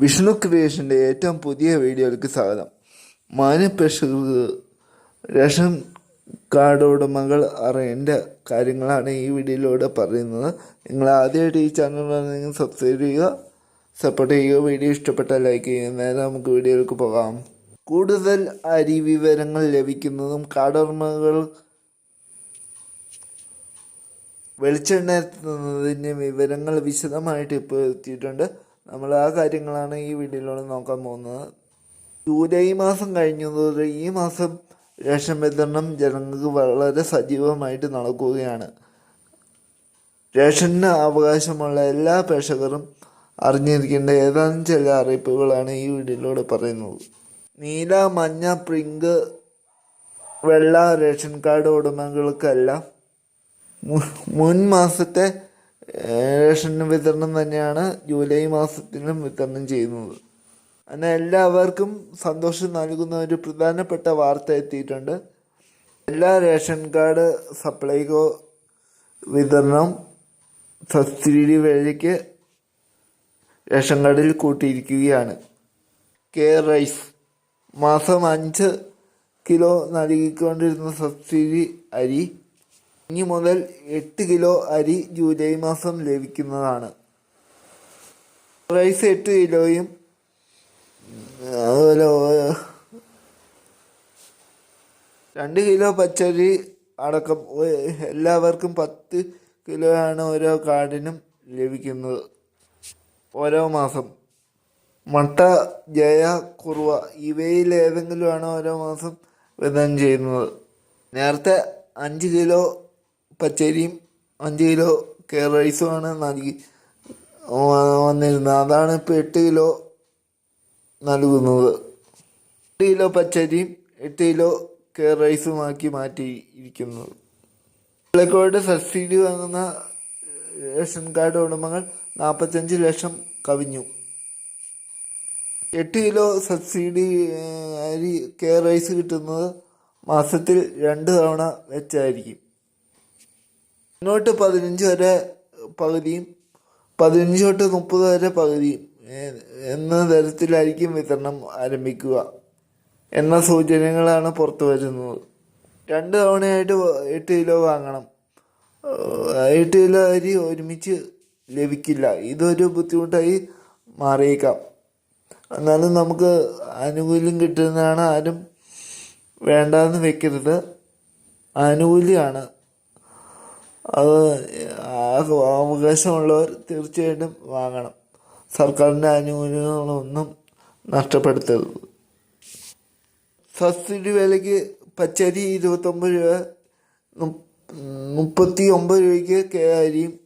വിഷ്ണു ക്രിയേഷന്റെ ഏറ്റവും പുതിയ വീഡിയോയിലേക്ക് സ്വാഗതം. മാന്യപ്രേക്ഷകർക്ക് റേഷൻ കാർഡ് ഉടമകൾ അറിയേണ്ട കാര്യങ്ങളാണ് ഈ വീഡിയോയിലൂടെ പറയുന്നത്. നിങ്ങൾ ആദ്യമായിട്ട് ഈ ചാനൽ സബ്സ്ക്രൈബ് ചെയ്യുക സപ്പോർട്ട് ചെയ്യുക. വീഡിയോ ഇഷ്ടപ്പെട്ടാൽ ലൈക്ക് ചെയ്യുക. നേരെ നമുക്ക് വീഡിയോയിലേക്ക് പോകാം. കൂടുതൽ അരി വിവരങ്ങൾ ലഭിക്കുന്നതും കാർഡ് ഉടമകൾ വെളിച്ചെണ്ണ എത്തുന്നതിന്റെ വിവരങ്ങൾ വിശദമായിട്ട് ഇപ്പോൾ എത്തിയിട്ടുണ്ട്. നമ്മൾ ആ കാര്യങ്ങളാണ് ഈ വീഡിയോയിലൂടെ നോക്കാൻ പോകുന്നത്. ജൂലൈ മാസം കഴിഞ്ഞതോടെ ഈ മാസം റേഷൻ വിതരണം ജനങ്ങൾക്ക് വളരെ സജീവമായിട്ട് നടക്കുകയാണ്. റേഷന് അവകാശമുള്ള എല്ലാ പ്രേക്ഷകരും അറിഞ്ഞിരിക്കേണ്ട ഏതാനും ചില അറിയിപ്പുകളാണ് ഈ വീഡിയോയിലൂടെ പറയുന്നത്. നീല മഞ്ഞ പ്രിങ്ക് വെള്ള റേഷൻ കാർഡ് ഉടമകൾക്കെല്ലാം മുൻ മാസത്തെ റേഷൻ വിതരണം തന്നെയാണ് ജൂലൈ മാസത്തിലും വിതരണം ചെയ്യുന്നത്. അങ്ങനെ എല്ലാവർക്കും സന്തോഷം നൽകുന്ന ഒരു പ്രധാനപ്പെട്ട വാർത്ത എത്തിയിട്ടുണ്ട്. എല്ലാ റേഷൻ കാർഡ് സപ്ലൈകോ വിതരണം സബ്സിഡി വഴിക്ക് റേഷൻ കാർഡിൽ കൂട്ടിയിരിക്കുകയാണ്. കെ റൈസ് മാസം അഞ്ച് കിലോ നൽകിക്കൊണ്ടിരുന്ന സബ്സിഡി അരി ഇനി മുതൽ എട്ട് കിലോ അരി ജൂലൈ മാസം ലഭിക്കുന്നതാണ്. റൈസ് എട്ട് കിലോയും അതുപോലെ രണ്ട് കിലോ പച്ചരി അടക്കം എല്ലാവർക്കും പത്ത് കിലോയാണ് ഓരോ കാർഡിനും ലഭിക്കുന്നത് ഓരോ മാസം. മട്ട ജയ കുറുവ ഇവയിൽ ഏതെങ്കിലുമാണ് ഓരോ മാസം വിതരണം ചെയ്യുന്നത്. നേരത്തെ അഞ്ച് കിലോ പച്ചരിയും അഞ്ച് കിലോ കെ റൈസുമാണ് നൽകി വന്നിരുന്നത്. അതാണ് ഇപ്പോൾ എട്ട് കിലോ നൽകുന്നത്. എട്ട് കിലോ പച്ചരിയും എട്ട് കിലോ കെ റൈസുമാക്കി മാറ്റിയിരിക്കുന്നത്. വിളക്കോട് സബ്സിഡി വാങ്ങുന്ന റേഷൻ കാർഡ് ഉടമകൾ നാൽപ്പത്തഞ്ച് ലക്ഷം കവിഞ്ഞു. എട്ട് കിലോ സബ്സിഡി അരി കെയർ റൈസ് കിട്ടുന്നത് മാസത്തിൽ രണ്ട് തവണ വെച്ചായിരിക്കും. മുന്നോട്ട് പതിനഞ്ച് വരെ പകുതിയും പതിനഞ്ച് തൊട്ട് മുപ്പത് വരെ പകുതിയും. എന്ന തരത്തിലായിരിക്കും വിതരണം ആരംഭിക്കുക എന്ന സൂചനകളാണ് പുറത്തു വരുന്നത്. രണ്ട് തവണയായിട്ട് എട്ട് കിലോ വാങ്ങണം. എട്ട് കിലോ അരി ഒരുമിച്ച് ലഭിക്കില്ല. ഇതൊരു ബുദ്ധിമുട്ടായി മാറിയേക്കാം. എന്നാലും നമുക്ക് ആനുകൂല്യം കിട്ടുന്നതാണ് ആരും വേണ്ടാന്ന് വെക്കരുത്. ആനുകൂല്യമാണ്. അത് അവകാശമുള്ളവർ തീർച്ചയായിട്ടും വാങ്ങണം. സർക്കാരിന്റെ ആനുകൂല്യങ്ങളൊന്നും നഷ്ടപ്പെടുത്തരുത്. സബ്സിഡി വിലയ്ക്ക് പച്ചരി ഇരുപത്തൊമ്പത് രൂപ മുപ്പത്തി ഒമ്പത് രൂപയ്ക്ക് കെ അരിയും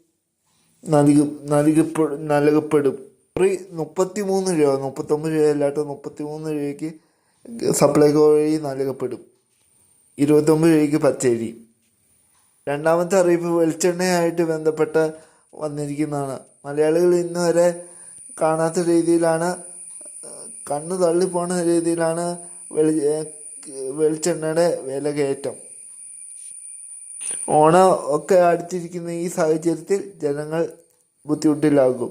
നൽകും നൽകപ്പെടും നൽകപ്പെടും. സോറി മുപ്പത്തി മൂന്ന് രൂപ മുപ്പത്തൊമ്പത് രൂപ അല്ലാട്ട് മുപ്പത്തി മൂന്ന് രൂപയ്ക്ക് സപ്ലൈകോ വഴി നൽകപ്പെടും. ഇരുപത്തൊമ്പത് രൂപയ്ക്ക് പച്ചരി. രണ്ടാമത്തെ അറിയിപ്പ് വെളിച്ചെണ്ണയായിട്ട് ബന്ധപ്പെട്ട് വന്നിരിക്കുന്നതാണ്. മലയാളികൾ ഇന്ന് വരെ കാണാത്ത രീതിയിലാണ് കണ്ണു തള്ളിപ്പോണ രീതിയിലാണ് വെളി വെളിച്ചെണ്ണയുടെ വില കയറ്റം. ഓണം ഒക്കെ അടുത്തിരിക്കുന്ന ഈ സാഹചര്യത്തിൽ ജനങ്ങൾ ബുദ്ധിമുട്ടിലാകും.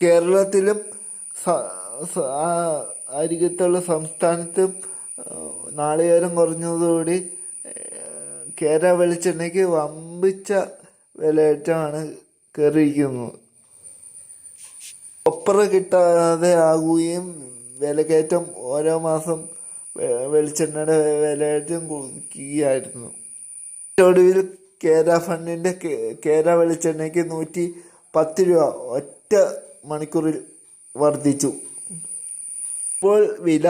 കേരളത്തിലും അരികത്തുള്ള സംസ്ഥാനത്തും നാളികേരം കുറഞ്ഞതോടുകൂടി കേര വെളിച്ചെണ്ണയ്ക്ക് വമ്പിച്ച വിലയേറ്റമാണ് കയറിയിരിക്കുന്നത്. ഒപ്പറ കിട്ടാതെ ആകുകയും വിലക്കയറ്റം ഓരോ മാസം വെളിച്ചെണ്ണയുടെ വിലയേറ്റം കുതിക്കുകയായിരുന്നു ഒടുവിൽ കേര ഫണ്ടിന്റെ കേര വെളിച്ചെണ്ണയ്ക്ക് നൂറ്റി പത്ത് രൂപ ഒറ്റ മണിക്കൂറിൽ വർദ്ധിച്ചു. ഇപ്പോൾ വില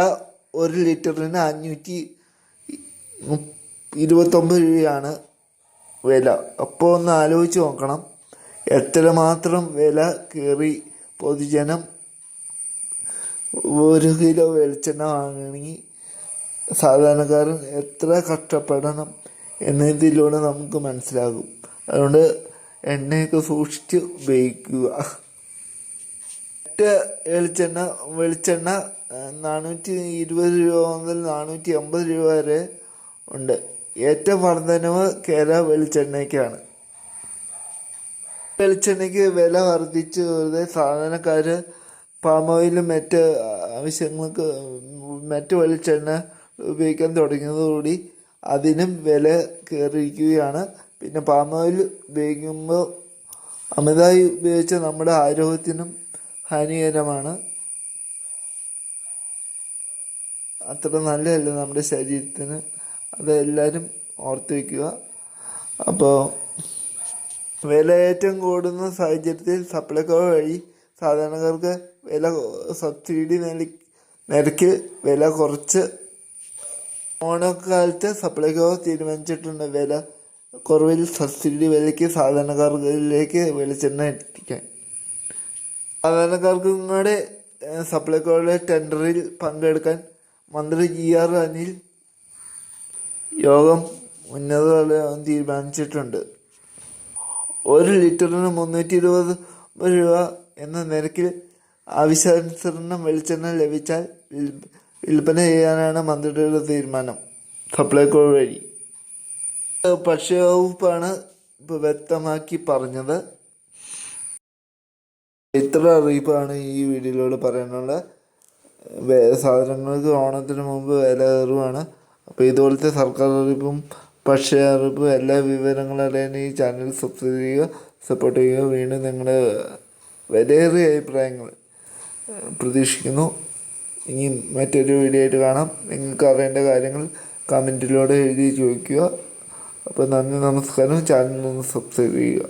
ഒരു ലിറ്ററിന് അഞ്ഞൂറ്റി ഇരുപത്തൊമ്പത് രൂപയാണ് വില. അപ്പോൾ ഒന്ന് ആലോചിച്ച് നോക്കണം. എത്രമാത്രം വില കയറി പൊതുജനം ഒരു കിലോ വെളിച്ചെണ്ണ വാങ്ങണമെങ്കിൽ സാധാരണക്കാരൻ എത്ര കഷ്ടപ്പെടണം എന്നതിലൂടെ നമുക്ക് മനസ്സിലാകും. അതുകൊണ്ട് എണ്ണയൊക്കെ സൂക്ഷിച്ച് ഉപയോഗിക്കുക. മറ്റ് വെളിച്ചെണ്ണ വെളിച്ചെണ്ണ നാനൂറ്റി ഇരുപത് രൂപ മുതൽ നാനൂറ്റി അമ്പത് രൂപ വരെ ഉണ്ട്. ഏറ്റവും വർധനവ് കേര വെളിച്ചെണ്ണയ്ക്കാണ്. വെളിച്ചെണ്ണയ്ക്ക് വില വർദ്ധിച്ചു വെറുതെ സാധാരണക്കാർ പാം ഓയിലും മറ്റ് ആവശ്യങ്ങൾക്ക് മറ്റ് വെളിച്ചെണ്ണ ഉപയോഗിക്കാൻ തുടങ്ങിയതോടുകൂടി അതിനും വില കയറിയിരിക്കുകയാണ്. പിന്നെ പാം ഓയിൽ ഉപയോഗിക്കുമ്പോൾ അമിതമായി ഉപയോഗിച്ച നമ്മുടെ ആരോഗ്യത്തിനും ഹാനികരമാണ്. അത്ര നല്ലതല്ല നമ്മുടെ ശരീരത്തിന്. അത് എല്ലാവരും ഓർത്ത് വയ്ക്കുക അപ്പോൾ ഏറ്റവും കൂടുന്ന സാഹചര്യത്തിൽ സപ്ലൈകോ വഴി സാധാരണക്കാർക്ക് വില സബ്സിഡി നില നിരക്ക് വില കുറച്ച്. ഓണക്കാലത്ത് സപ്ലൈകോ തീരുമാനിച്ചിട്ടുണ്ട് വില കുറവിൽ സബ്സിഡി വിലയ്ക്ക് സാധാരണക്കാർക്കിലേക്ക് വെളിച്ചെണ്ണ എത്തിക്കാൻ. സാധാരണക്കാർക്കും കൂടെ സപ്ലൈകോയുടെ ടെൻഡറിൽ പങ്കെടുക്കാൻ മന്ത്രി ജി ആർ അനിൽ യോഗം ഉന്നതതലം തീരുമാനിച്ചിട്ടുണ്ട്. ഒരു ലിറ്ററിന് മുന്നൂറ്റി ഇരുപത് രൂപ എന്ന നിരക്കിൽ ആവശ്യാനുസരണം വെളിച്ചെണ്ണ ലഭിച്ചാൽ വിൽ- വിൽപ്പന ചെയ്യാനാണ് മന്ത്രിയുടെ തീരുമാനം. സപ്ലൈകോ വഴി. ഭക്ഷ്യവകുപ്പാണ് വ്യക്തമാക്കി പറഞ്ഞത്. ഇത്ര അറിയിപ്പാണ് ഈ വീഡിയോയിലൂടെ പറയാനുള്ളത്. വേ- സാധനങ്ങൾക്ക് ഓണത്തിന് മുമ്പ് വില കയറുവാണ്. അപ്പോൾ ഇതുപോലത്തെ സർക്കാർ അറിയിപ്പും പക്ഷേ അറിയിപ്പും എല്ലാ വിവരങ്ങളും അറിയാൻ ഈ ചാനൽ സബ്സ്ക്രൈബ് ചെയ്യുക സപ്പോർട്ട് ചെയ്യുക. വീണ്ടും നിങ്ങളുടെ വിലയേറിയ അഭിപ്രായങ്ങൾ പ്രതീക്ഷിക്കുന്നു. ഇനി മറ്റൊരു വീഡിയോ ആയിട്ട് കാണാം. നിങ്ങൾക്ക് അറിയേണ്ട കാര്യങ്ങൾ കമന്റിലൂടെ എഴുതി ചോദിക്കുക. അപ്പോൾ നന്ദി നമസ്കാരം. ചാനൽ ഒന്ന് സബ്സ്ക്രൈബ് ചെയ്യുക.